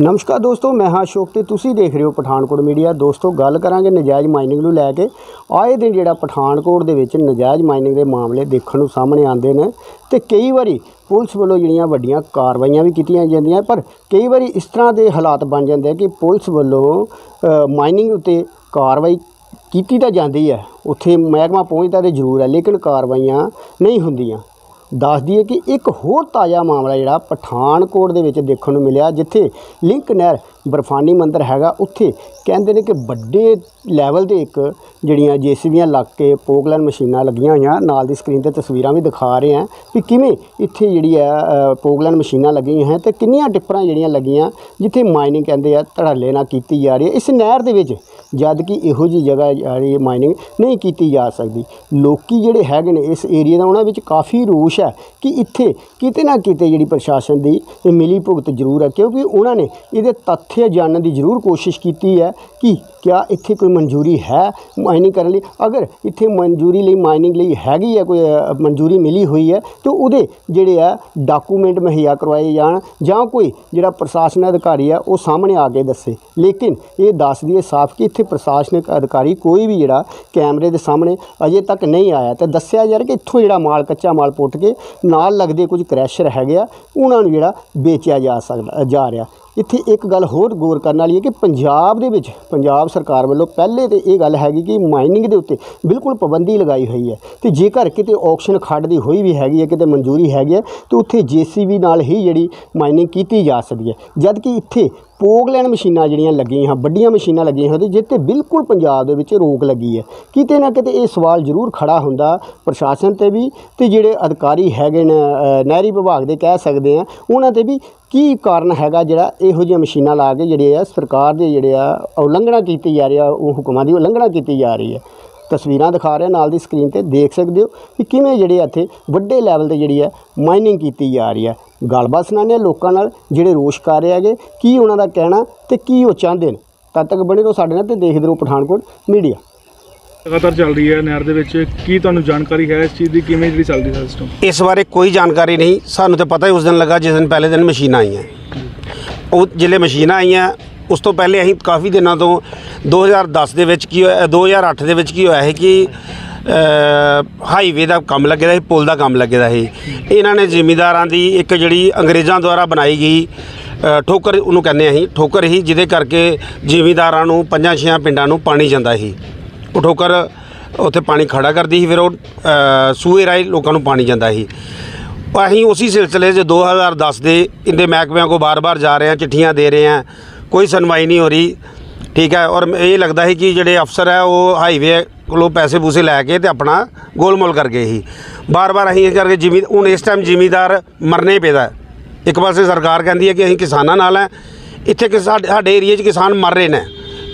ਨਮਸਕਾਰ ਦੋਸਤੋ, ਮੈਂ ਹਾਂ ਅਸ਼ੋਕ ਤੇ ਤੁਸੀਂ ਦੇਖ ਰਹੇ ਹੋ ਪਠਾਨਕੋਟ ਮੀਡੀਆ। ਦੋਸਤੋ, ਗੱਲ ਕਰਾਂਗੇ ਨਜਾਇਜ਼ ਮਾਈਨਿੰਗ ਨੂੰ ਲੈ ਕੇ। ਆਏ ਦਿਨ ਜਿਹੜਾ ਪਠਾਨਕੋਟ ਦੇ ਵਿੱਚ ਨਜਾਇਜ਼ ਮਾਈਨਿੰਗ ਦੇ ਮਾਮਲੇ ਦੇਖਣ ਨੂੰ ਸਾਹਮਣੇ ਆਉਂਦੇ ਨੇ ਤੇ ਕਈ ਵਾਰੀ ਪੁਲਿਸ ਵੱਲੋਂ ਜਿਹੜੀਆਂ ਵੱਡੀਆਂ ਕਾਰਵਾਈਆਂ ਵੀ ਕੀਤੀਆਂ ਜਾਂਦੀਆਂ, ਪਰ ਕਈ ਵਾਰੀ ਇਸ ਤਰ੍ਹਾਂ ਦੇ ਹਾਲਾਤ ਬਣ ਜਾਂਦੇ ਕਿ ਪੁਲਿਸ ਵੱਲੋਂ ਮਾਈਨਿੰਗ ਉੱਤੇ ਕਾਰਵਾਈ ਕੀਤੀ ਤਾਂ ਜਾਂਦੀ ਹੈ। ਉੱਥੇ ਮਹਿਕਮਾ ਪਹੁੰਚਦਾ ਤੇ ਜ਼ਰੂਰ ਹੈ, ਲੇਕਿਨ ਕਾਰਵਾਈਆਂ ਨਹੀਂ ਹੁੰਦੀਆਂ। ਦੱਸ ਦਈਏ ਕਿ ਇੱਕ ਹੋਰ ਤਾਜ਼ਾ ਮਾਮਲਾ ਜਿਹੜਾ ਪਠਾਨਕੋਟ ਦੇ ਵਿੱਚ ਦੇਖਣ ਨੂੰ ਮਿਲਿਆ ਜਿੱਥੇ ਲਿੰਕ ਨਹਿਰ ਬਰਫਾਨੀ ਮੰਦਰ ਹੈਗਾ ਉੱਥੇ ਕਹਿੰਦੇ ਨੇ ਕਿ ਵੱਡੇ ਲੈਵਲ ਦੇ ਇੱਕ ਜਿਹੜੀਆਂ ਜੇਸੀਬੀਆਂ ਲੱਗ ਕੇ ਪੋਗਲਨ ਮਸ਼ੀਨਾਂ ਲੱਗੀਆਂ ਹੋਈਆਂ ਨਾਲ ਦੀ ਸਕਰੀਨ ਤੇ ਤਸਵੀਰਾਂ ਵੀ ਦਿਖਾ ਰਹੇ ਹਾਂ ਵੀ ਕਿਵੇਂ ਇੱਥੇ ਜਿਹੜੀ ਹੈ ਅ, ਪੋਗਲਨ ਮਸ਼ੀਨਾਂ ਲੱਗੀਆਂ ਹੈ ਤੇ ਕਿੰਨੀਆਂ ਟਿੱਪਰਾਂ ਜਿਹੜੀਆਂ ਲੱਗੀਆਂ ਜਿੱਥੇ ਮਾਈਨਿੰਗ ਕਹਿੰਦੇ ਆ ਧੜੱਲੇ ਨਾਲ ਕੀਤੀ ਜਾ ਰਹੀ ਹੈ। ਇਸ ਨਹਿਰ ਦੇ ਵਿੱਚ ਜਦ ਕਿ ਇਹੋ ਜੀ ਜਗ੍ਹਾ ਜਿਹੜੀ ਮਾਈਨਿੰਗ ਨਹੀਂ ਕੀਤੀ ਜਾ ਸਕਦੀ। ਲੋਕੀ ਜਿਹੜੇ ਹੈਗੇ ਨੇ ਇਸ ਏਰੀਆ ਦਾ ਉਹਨਾਂ ਵਿੱਚ ਕਾਫੀ ਰੋਸ਼ ਹੈ ਕਿ ਇੱਥੇ ਕਿਤੇ ਨਾ ਕਿਤੇ ਜਿਹੜੀ ਪ੍ਰਸ਼ਾਸਨ ਦੀ ਮਿਲੀ ਭੁਗਤ ਜ਼ਰੂਰ ਹੈ, ਕਿਉਂਕਿ ਉਹਨਾਂ ਨੇ ਇਹਦੇ ਤੱਥ ਜਾਣਨ ਦੀ ਜ਼ਰੂਰ ਕੋਸ਼ਿਸ਼ ਕੀਤੀ ਹੈ ਕਿ ਕਿਆ ਇੱਥੇ ਕੋਈ ਮਨਜ਼ੂਰੀ ਹੈ ਮਾਈਨਿੰਗ ਕਰਨ ਲਈ। ਅਗਰ ਇੱਥੇ ਮਨਜ਼ੂਰੀ ਲਈ ਮਾਈਨਿੰਗ ਲਈ ਹੈਗੀ ਹੈ, ਕੋਈ ਮਨਜ਼ੂਰੀ ਮਿਲੀ ਹੋਈ ਹੈ, ਤਾਂ ਉਹਦੇ ਜਿਹੜੇ ਆ ਡਾਕੂਮੈਂਟ ਮੁਹੱਈਆ ਕਰਵਾਏ ਜਾਣ ਜਾਂ ਕੋਈ ਜਿਹੜਾ ਪ੍ਰਸ਼ਾਸਨ ਅਧਿਕਾਰੀ ਹੈ, ਉਹ ਸਾਹਮਣੇ ਆ ਕੇ ਦੱਸੇ। ਲੇਕਿਨ ਇਹ ਦੱਸ ਦਈਏ ਸਾਫ਼ ਕਿ ਇੱਥੇ ਪ੍ਰਸ਼ਾਸਨਿਕ ਅਧਿਕਾਰੀ ਕੋਈ ਵੀ ਜਿਹੜਾ ਕੈਮਰੇ ਦੇ ਸਾਹਮਣੇ ਅਜੇ ਤੱਕ ਨਹੀਂ ਆਇਆ, ਤੇ ਦੱਸਿਆ ਜਾ ਰਿਹਾ ਕਿ ਇੱਥੋਂ ਜਿਹੜਾ ਮਾਲ ਕੱਚਾ ਮਾਲ ਪੁੱਟ ਕੇ ਨਾਲ ਲੱਗਦੇ ਕੁਝ ਕ੍ਰੈਸ਼ਰ ਹੈਗੇ ਆ ਉਹਨਾਂ ਨੂੰ ਜਿਹੜਾ ਵੇਚਿਆ ਜਾ ਸਕਦਾ ਜਾ ਰਿਹਾ। ਇੱਥੇ ਇੱਕ ਗੱਲ ਹੋਰ ਗੌਰ ਕਰਨ ਵਾਲੀ ਹੈ ਕਿ ਪੰਜਾਬ ਦੇ ਵਿੱਚ, ਪੰਜਾਬ ਸਰਕਾਰ ਵੱਲੋਂ ਪਹਿਲੇ ਤੇ ਇਹ ਗੱਲ ਹੈਗੀ ਕਿ ਮਾਈਨਿੰਗ ਦੇ ਉੱਤੇ ਬਿਲਕੁਲ ਪਾਬੰਦੀ ਲਗਾਈ ਹੋਈ ਹੈ ਤੇ ਜੇਕਰ ਕਿਤੇ ਆਕਸ਼ਨ ਖੱਡ ਦੀ ਹੋਈ ਵੀ ਹੈਗੀ ਹੈ, ਕਿਤੇ ਮਨਜ਼ੂਰੀ ਹੈਗੀ ਹੈ, ਤੇ ਉੱਥੇ ਜੀਸੀਬੀ ਨਾਲ ਹੀ ਜਿਹੜੀ ਮਾਈਨਿੰਗ ਕੀਤੀ ਜਾ ਸਕਦੀ ਹੈ। ਜਦ ਕਿ ਇੱਥੇ ਪੋਗਲੈਂਡ ਮਸ਼ੀਨਾਂ ਜਿਹੜੀਆਂ ਲੱਗੀਆਂ ਹਨ ਵੱਡੀਆਂ ਮਸ਼ੀਨਾਂ ਲੱਗੀਆਂ ਹੋਈਆਂ ਤੇ ਜਿੱਤੇ ਬਿਲਕੁਲ ਪੰਜਾਬ ਦੇ ਵਿੱਚ ਰੋਕ ਲੱਗੀ ਹੈ। ਕਿਤੇ ਨਾ ਕਿਤੇ ਇਹ ਸਵਾਲ ਜ਼ਰੂਰ ਖੜਾ ਹੁੰਦਾ ਪ੍ਰਸ਼ਾਸਨ ਤੇ ਵੀ, ਤੇ ਜਿਹੜੇ ਅਧਿਕਾਰੀ ਹੈਗੇ ਨੇ ਨਹਿਰੀ ਵਿਭਾਗ ਦੇ ਕਹਿ ਸਕਦੇ ਆ, ਉਹਨਾਂ ਤੇ ਵੀ ਕੀ ਕਾਰਨ ਹੈਗਾ ਜਿਹੜਾ ਇਹੋ ਜਿਹੀਆਂ ਮਸ਼ੀਨਾਂ ਲਾ ਕੇ ਜਿਹੜੇ ਆ ਸਰਕਾਰ ਦੇ ਜਿਹੜੇ ਆ ਉਲੰਘਣਾ ਕੀਤੀ ਜਾ ਰਹੀ ਆ, ਉਹ ਹੁਕਮਾਂ ਦੀ ਉਲੰਘਣਾ ਕੀਤੀ ਜਾ ਰਹੀ ਹੈ ਤਸਵੀਰਾਂ ਦਿਖਾ ਰਿਹਾ ਨਾਲ ਦੀ ਸਕਰੀਨ ਤੇ ਦੇਖ ਸਕਦੇ ਹੋ ਕਿ ਕਿਵੇਂ ਜਿਹੜੇ ਇੱਥੇ ਵੱਡੇ ਲੈਵਲ ਤੇ ਜਿਹੜੀ ਹੈ ਮਾਈਨਿੰਗ ਕੀਤੀ ਜਾ ਰਹੀ ਹੈ ਗੱਲਬਾਤ ਸੁਣਾਉਂਦੇ ਹਾਂ ਲੋਕਾਂ ਨਾਲ ਜਿਹੜੇ ਰੋਸ਼ ਕਰ ਰਹੇ ਹੈਗੇ, ਕੀ ਉਹਨਾਂ ਦਾ ਕਹਿਣਾ ਤੇ ਕੀ ਉਹ ਚਾਹੁੰਦੇ ਨੇ। ਤਦ ਤੱਕ ਬਣੇ ਰਹੋ ਸਾਡੇ ਨਾਲ ਤੇ ਦੇਖਦੇ ਰਹੋ ਪਠਾਨਕੋਟ ਮੀਡੀਆ। ਲਗਾਤਾਰ ਚੱਲ ਰਹੀ ਹੈ ਨਹਿਰ ਦੇ ਵਿੱਚ। ਕੀ ਤੁਹਾਨੂੰ ਜਾਣਕਾਰੀ ਹੈ ਇਸ ਚੀਜ਼ ਦੀ? ਕਿਵੇਂ ਜਿਹੜੀ ਚੱਲਦੀ ਹੈ ਸਿਸਟਮ ਇਸ ਬਾਰੇ ਕੋਈ ਜਾਣਕਾਰੀ ਨਹੀਂ। ਸਾਨੂੰ ਤਾਂ ਪਤਾ ਹੀ ਉਸ ਦਿਨ ਲੱਗਾ ਜਿਸ ਦਿਨ ਪਹਿਲੇ ਦਿਨ ਮਸ਼ੀਨਾਂ ਆਈਆਂ। ਉਹ ਜਿਹੜੇ ਮਸ਼ੀਨਾਂ ਆਈਆਂ, ਉਸ ਤੋਂ ਪਹਿਲੇ ਅਸੀਂ ਕਾਫੀ ਦਿਨਾਂ ਤੋਂ 2010 ਦੇ ਵਿੱਚ ਕੀ ਹੋਇਆ 2008 ਦੇ ਵਿੱਚ ਕੀ ਹੋਇਆ ਹੈ ਕਿ ਹਾਈਵੇ ਦਾ ਕੰਮ ਲੱਗੇਦਾ ਸੀ, ਪੁਲ ਦਾ ਕੰਮ ਲੱਗੇਦਾ ਸੀ। ਇਹਨਾਂ ਨੇ ਜ਼ਿਮੀਂਦਾਰਾਂ ਦੀ ਇੱਕ ਜਿਹੜੀ ਅੰਗਰੇਜ਼ਾਂ ਦੁਆਰਾ ਬਣਾਈ ਗਈ ਠੋਕਰ ਉਹਨੂੰ ਕਹਿੰਦੇ ਅਸੀਂ, ਠੋਕਰ ਹੀ, ਜਿਹਦੇ ਕਰਕੇ ਜ਼ਿਮੀਂਦਾਰਾਂ ਨੂੰ, ਪੰਜਾਂ ਛੇਆਂ ਪਿੰਡਾਂ ਨੂੰ ਪਾਣੀ ਜਾਂਦਾ ਸੀ। ਉਹ ਠੋਕਰ ਉੱਥੇ ਪਾਣੀ ਖੜਾ ਕਰਦੀ ਸੀ, ਫਿਰ ਉਹ ਸੂਏ ਰਾਹੀਂ ਲੋਕਾਂ ਨੂੰ ਪਾਣੀ ਜਾਂਦਾ ਸੀ। ਅਸੀਂ ਉਸੇ ਸਿਲਸਿਲੇ 'ਚ 2010 ਦੇ ਇੰਦੇ ਮਹਿਕਮਿਆਂ ਕੋ ਬਾਰ-ਬਾਰ ਜਾ ਰਹੇ ਹਾਂ, ਚਿੱਠੀਆਂ ਦੇ ਰਹੇ ਹਾਂ, ਕੋਈ ਸੁਣਵਾਈ ਨਹੀਂ ਹੋ ਰਹੀ। ਠੀਕ ਹੈ, ਔਰ ਇਹ ਲੱਗਦਾ ਹੈ ਕਿ ਜਿਹੜੇ ਅਫਸਰ ਹੈ, ਉਹ ਹਾਈਵੇ ਕੋਲੋਂ ਪੈਸੇ ਪੂਸੇ ਲੈ ਕੇ ਤੇ ਆਪਣਾ ਗੋਲਮੋਲ ਕਰ ਗਏ ਸੀ। ਬਾਰ-ਬਾਰ ਅਸੀਂ ਇਹ ਕਰਕੇ ਜਿਮੀ, ਹੁਣ ਇਸ ਟਾਈਮ ਜ਼ਿਮੀਦਾਰ ਮਰਨੇ ਪੈਦਾ ਇੱਕ ਪਾਸੇ ਸਰਕਾਰ ਕਹਿੰਦੀ ਹੈ ਕਿ ਅਸੀਂ ਕਿਸਾਨਾਂ ਨਾਲ ਹੈ। ਇੱਥੇ ਕਿ ਸਾਡੇ ਸਾਡੇ ਏਰੀਏ 'ਚ ਕਿਸਾਨ ਮਰ ਰਹੇ ਨੇ।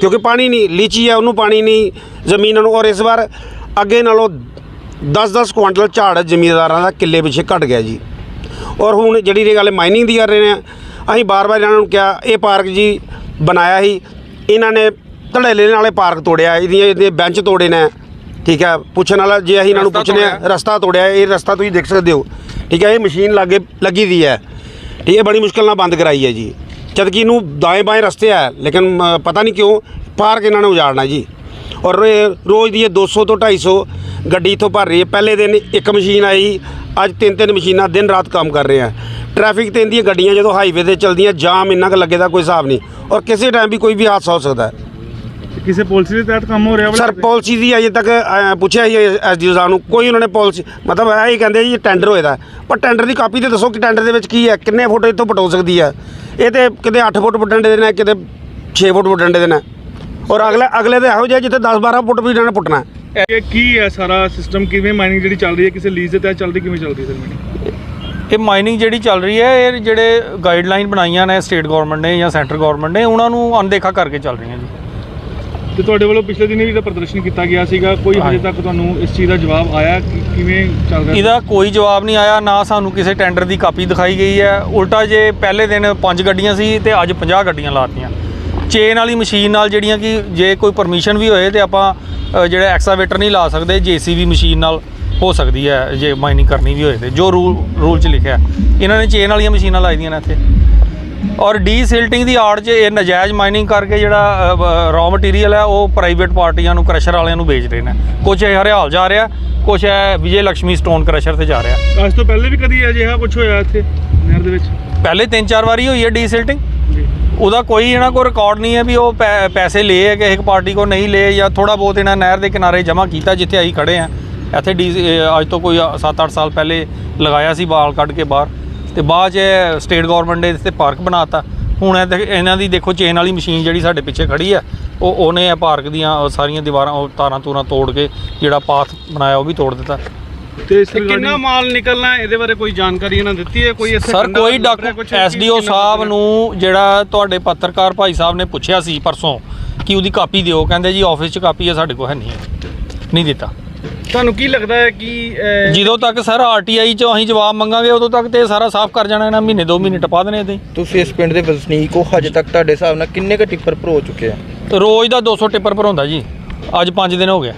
ਕਿਉਂਕਿ ਪਾਣੀ ਨਹੀਂ ਲੀਚੀ ਹੈ ਉਹਨੂੰ ਪਾਣੀ ਨਹੀਂ ਜ਼ਮੀਨ ਨੂੰ ਔਰ ਇਸ ਵਾਰ ਅੱਗੇ ਨਾਲੋਂ 10-10 ਕੁਆਂਟਲ ਝਾੜ ਜ਼ਮੀਂਦਾਰਾਂ ਦਾ ਕਿੱਲੇ ਪਿੱਛੇ ਘਟ ਗਿਆ ਜੀ। ਔਰ ਹੁਣ ਜਿਹੜੀ ਇਹ ਗੱਲ ਮਾਈਨਿੰਗ ਦੀ ਕਰ ਰਹੇ ਨੇ ਅਸੀਂ ਬਾਰ-ਬਾਰ ਇਹਨਾਂ ਨੂੰ ਕਿਹਾ ਇਹ ਪਾਰਕ ਜੀ ਬਣਾਇਆ ਸੀ ਇਹਨਾਂ ਨੇ ਧੜੇਲੇ ਨਾਲੇ ਪਾਰਕ ਤੋੜਿਆ ਇਹਦੀਆਂ ਇਹਦੇ ਬੈਂਚ ਤੋੜੇ ਨੇ ਠੀਕ ਹੈ ਪੁੱਛਣ ਵਾਲਾ ਜੇ ਅਸੀਂ ਇਹਨਾਂ ਨੂੰ ਪੁੱਛਨੇ ਆ ਰਸਤਾ ਤੋੜਿਆ ਇਹ ਰਸਤਾ ਤੁਸੀਂ ਦੇਖ ਸਕਦੇ ਹੋ ਠੀਕ ਹੈ ਇਹ ਮਸ਼ੀਨ ਲਾਗੇ ਲੱਗੀ ਦੀ ਹੈ ਠੀਕ ਹੈ ਬੜੀ ਮੁਸ਼ਕਲ ਨਾਲ ਬੰਦ ਕਰਾਈ ਹੈ ਜੀ। ਜਦ ਕਿ ਇਹਨੂੰ ਦਾएं ਬਾਏ ਰਸਤੇ ਹੈ ਲੇਕਿਨ ਪਤਾ ਨਹੀਂ ਕਿਉਂ ਪਾਰਕ ਇਹਨਾਂ ਨੇ ਉਜਾੜਨਾ ਜੀ। ਔਰ ਰੋਜ਼ ਦੀ ਇਹ 200 ਤੋਂ 250 ਗੱਡੀ ਇੱਥੋਂ ਭਰ ਰਹੀ ਹੈ। ਪਹਿਲੇ ਦਿਨ ਇੱਕ ਮਸ਼ੀਨ ਆਈ, ਅੱਜ ਤਿੰਨ ਤਿੰਨ ਮਸ਼ੀਨਾਂ ਦਿਨ ਰਾਤ ਕੰਮ ਕਰ ਰਹੇ ਆ। ਟ੍ਰੈਫਿਕ ਤੇ ਇੰਦੀਆਂ ਗੱਡੀਆਂ ਜਦੋਂ ਹਾਈਵੇ ਤੇ ਚਲਦੀਆਂ, ਜਾਮ ਇੰਨਾ ਕੁ ਲੱਗੇ ਦਾ ਕੋਈ ਹਿਸਾਬ ਨਹੀਂ। ਔਰ ਕਿਸੇ ਟਾਈਮ ਵੀ ਕੋਈ ਵੀ ਹਾਦਸਾ ਹੋ ਸਕਦਾ ਹੈ। ਕਿਸੇ ਪਾਲਿਸੀ ਦੇ ਤਹਿਤ ਕੰਮ ਹੋ ਰਿਹਾ ਵਾ ਸਰ ਪਾਲਿਸੀ ਦੀ ਅਜੇ ਤੱਕ ਪੁੱਛਿਆ ਹੀ ਐਸਡੀਓ ਸਾਹਿਬ ਨੂੰ ਕੋਈ ਉਹਨਾਂ ਨੇ ਪਾਲਿਸੀ ਮਤਲਬ ਇਹ ਹੀ ਕਹਿੰਦੇ ਜੀ ਟੈਂਡਰ ਹੋਏਦਾ ਹੈ। ਪਰ ਟੈਂਡਰ ਦੀ ਕਾਪੀ ਤੇ ਦੱਸੋ ਕਿ ਟੈਂਡਰ ਦੇ ਵਿੱਚ ਕੀ ਹੈ ਕਿੰਨੇ ਫੁੱਟ ਇੱਥੋਂ ਪਟੋ ਸਕਦੀ ਹੈ? ਇਹ ਤੇ ਕਿਤੇ 8 ਫੁੱਟ ਵੱਢਣ ਦੇ ਨੇ ਕਿਤੇ 6 ਫੁੱਟ ਵੱਢਣ ਦੇ ਨੇ ਔਰ ਅਗਲੇ ਅਗਲੇ ਤੇ ਇਹੋ ਜਿਹੇ ਜਿੱਥੇ 10 12 ਫੁੱਟ ਵੀ ਇਹਨਾਂ ਨੇ ਪੁੱਟਣਾ। ਹੈ। ਇਹ ਕੀ ਹੈ ਸਾਰਾ ਸਿਸਟਮ ਕਿਵੇਂ ਮਾਈਨਿੰਗ ਜਿਹੜੀ ਚੱਲ ਰਹੀ ਹੈ? ਕਿਸੇ ਲੀਜ਼ ਦੇ ਤਹਿਤ ਚੱਲਦੀ ਕਿਵੇਂ ਚੱਲਦੀ ਹੈ ਸਰ ਇਹ ਮਾਈਨਿੰਗ ਜਿਹੜੀ ਚੱਲ ਰਹੀ ਹੈ ਇਹ ਜਿਹੜੇ ਗਾਈਡਲਾਈਨ ਬਣਾਈਆਂ ਨੇ ਸਟੇਟ ਗਵਰਨਮੈਂਟ ਨੇ ਜਾਂ ਸੈਂਟਰ ਗਵਰਨਮੈਂਟ ਨੇ ਉਹਨਾਂ ਨੂੰ ਅਣਦੇਖਾ ਕਰਕੇ ਚੱਲ ਰਹੀਆਂ ਜੀ। ਤੇ ਤੁਹਾਡੇ ਵੱਲੋਂ ਪਿਛਲੇ ਦਿਨੀ ਵੀ ਜਿਹੜਾ ਪ੍ਰਦਰਸ਼ਨ ਕੀਤਾ ਗਿਆ ਸੀਗਾ। ਕੋਈ ਹਜੇ। ਤੱਕ ਤੁਹਾਨੂੰ ਇਸ ਚੀਜ਼ ਦਾ ਜਵਾਬ ਆਇਆ? ਕਿ ਕਿਵੇਂ ਚੱਲ ਰਿਹਾ ਇਹਦਾ ਕੋਈ ਜਵਾਬ ਨਹੀਂ ਆਇਆ ਨਾ ਸਾਨੂੰ ਕਿਸੇ ਟੈਂਡਰ ਦੀ ਕਾਪੀ ਦਿਖਾਈ ਗਈ ਹੈ। ਉਲਟਾ ਜੇ ਪਹਿਲੇ ਦਿਨ 5 ਗੱਡੀਆਂ ਸੀ ਤੇ ਅੱਜ 50 ਗੱਡੀਆਂ ਲਾਤੀਆਂ। ਚੇਨ ਵਾਲੀ ਮਸ਼ੀਨ ਨਾਲ ਜਿਹੜੀਆਂ ਕਿ ਜੇ ਕੋਈ ਪਰਮਿਸ਼ਨ ਵੀ ਹੋਏ ਤੇ ਆਪਾਂ ਜਿਹੜਾ ਐਕਸਾਵੇਟਰ ਨਹੀਂ ਲਾ ਸਕਦੇ ਜੀਸੀਬੀ ਮਸ਼ੀਨ ਨਾਲ ਹੋ ਸਕਦੀ ਹੈ ਜੇ ਮਾਈਨਿੰਗ ਕਰਨੀ ਵੀ ਹੋਏ ਤੇ ਜੋ ਰੂਲ ਰੂਲ 'ਚ ਲਿਖਿਆ। ਇਹਨਾਂ ਨੇ ਚੇਨ ਵਾਲੀਆਂ ਮਸ਼ੀਨਾਂ ਲਾਈ ਦੀਆਂ ਨੇ ਇੱਥੇ। ਔਰ ਡੀਸਿਲਟਿੰਗ ਦੀ ਆੜ 'ਚ ਇਹ ਨਜਾਇਜ਼ ਮਾਈਨਿੰਗ ਕਰਕੇ ਜਿਹੜਾ ਰॉ ਮਟੀਰੀਅਲ ਹੈ ਉਹ ਪ੍ਰਾਈਵੇਟ ਪਾਰਟੀਆਂ ਨੂੰ ਕ੍ਰਸ਼ਰ ਵਾਲਿਆਂ ਨੂੰ ਵੇਚ ਰਹੇ ਨੇ। ਕੁਝ ਇਹ ਹਰਿਆਲ ਜਾ ਰਿਹਾ ਕੁਝ ਹੈ ਵਿਜੇ ਲక్ష్ਮੀ ਸਟੋਨ ਕ੍ਰਸ਼ਰ ਤੇ ਜਾ ਰਿਹਾ। ਅੱਜ ਤੋਂ ਪਹਿਲੇ ਵੀ ਕਦੀ ਅਜਿਹਾ ਕੁਝ ਹੋਇਆ ਇੱਥੇ ਨਹਿਰ ਦੇ ਵਿੱਚ? ਪਹਿਲੇ ਤਿੰਨ ਚਾਰ ਵਾਰੀ ਹੋਈ ਹੈ ਡੀਸਿਲਟਿੰਗ। ਜੀ। ਉਹਦਾ ਕੋਈ ਇਹਨਾਂ ਕੋਲ ਰਿਕਾਰਡ ਨਹੀਂ ਹੈ ਵੀ ਉਹ ਪੈਸੇ ਲਏ ਹੈ ਕਿ ਇੱਕ ਪਾਰਟੀ ਕੋ ਨਹੀਂ ਲਏ ਜਾਂ ਥੋੜਾ ਬਹੁਤ ਇਹਨਾਂ ਨਹਿਰ ਦੇ ਕਿਨਾਰੇ ਜਮ੍ਹਾਂ ਕੀਤਾ ਜਿੱਥੇ ਅਸੀਂ ਖੜੇ ਆ ਇੱਥੇ ਡੀ ਅੱਜ ਤੋਂ ਕੋਈ 7-8 ਸਾਲ ਪਹਿਲੇ ਲਗਾਇਆ ਸੀ ਬਾਲ ਕੱਢ ਕੇ ਬਾਹਰ। ਤੇ ਬਾਅਦ 'ਚ ਸਟੇਟ ਗਵਰਨਮੈਂਟ ਨੇ ਇੱਥੇ ਪਾਰਕ ਬਣਾਤਾ। ਹੁਣ ਇਹ ਦੇਖ- ਇਹਨਾਂ ਦੀ ਦੇਖੋ ਚੇਨ ਵਾਲੀ ਮਸ਼ੀਨ ਜਿਹੜੀ ਸਾਡੇ ਪਿੱਛੇ ਖੜੀ ਆ ਉਹ ਉਹਨੇ ਇਹ ਪਾਰਕ ਦੀਆਂ ਸਾਰੀਆਂ ਦੀਵਾਰਾਂ ਉਹ ਤਾਰਾਂ ਤੂਰਾਂ ਤੋੜ ਕੇ ਜਿਹੜਾ ਪਾਥ ਬਣਾਇਆ ਉਹ ਵੀ ਤੋੜ ਦਿੱਤਾ। ਤੇ ਇਸ ਕਿੰਨਾ ਮਾਲ ਨਿਕਲਣਾ ਹੈ ਇਹਦੇ ਬਾਰੇ ਕੋਈ ਜਾਣਕਾਰੀ ਇਹਨਾਂ ਦਿੱਤੀ ਹੈ? ਕੋਈ ਇੱਥੇ ਸਰ ਕੋਈ ਡਾਕੂ ਐਸਡੀਓ ਸਾਹਿਬ ਨੂੰ ਜਿਹੜਾ ਤੁਹਾਡੇ ਪੱਤਰਕਾਰ ਭਾਈ ਸਾਹਿਬ ਨੇ ਪੁੱਛਿਆ ਸੀ ਪਰਸੋਂ ਕਿ ਉਹਦੀ ਕਾਪੀ ਦਿਓ। ਕਹਿੰਦੇ ਜੀ ਆਫਿਸ 'ਚ ਕਾਪੀ ਹੈ ਸਾਡੇ ਕੋਲ ਹੈ ਨਹੀਂ ਹੈ ਨਹੀਂ ਦਿੱਤਾ? ਤੁਹਾਨੂੰ ਕੀ ਲੱਗਦਾ ਹੈ ਕਿ ਅਹ, ਜਦੋਂ ਤੱਕ ਸਰ ਆਰਟੀਆਈ 'ਚੋਂ ਅਸੀਂ ਜਵਾਬ ਮੰਗਾਂਗੇ ਉਦੋਂ ਤੱਕ ਤੇ ਇਹ ਸਾਰਾ ਸਾਫ਼ ਕਰ ਜਾਣਾ ਇਹਨਾਂ ਮਹੀਨੇ ਦੋ ਮਹੀਨੇ ਟਪਾ ਦੇਣੇ ਇਦਾਂ ਤੁਸੀਂ ਇਸ ਪਿੰਡ ਦੇ ਵਸਨੀਕ ਹੋ ਹਜੇ ਤੱਕ ਤੁਹਾਡੇ ਹਿਸਾਬ ਨਾਲ ਕਿੰਨੇ ਕੁ ਟਿੱਪਰ ਭਰੋ ਚੁੱਕੇ ਆ? ਰੋਜ਼ ਦਾ 200 ਟਿੱਪਰ ਭਰਾਉਂਦਾ ਜੀ। ਅੱਜ 5 ਦਿਨ ਹੋ ਗਏ।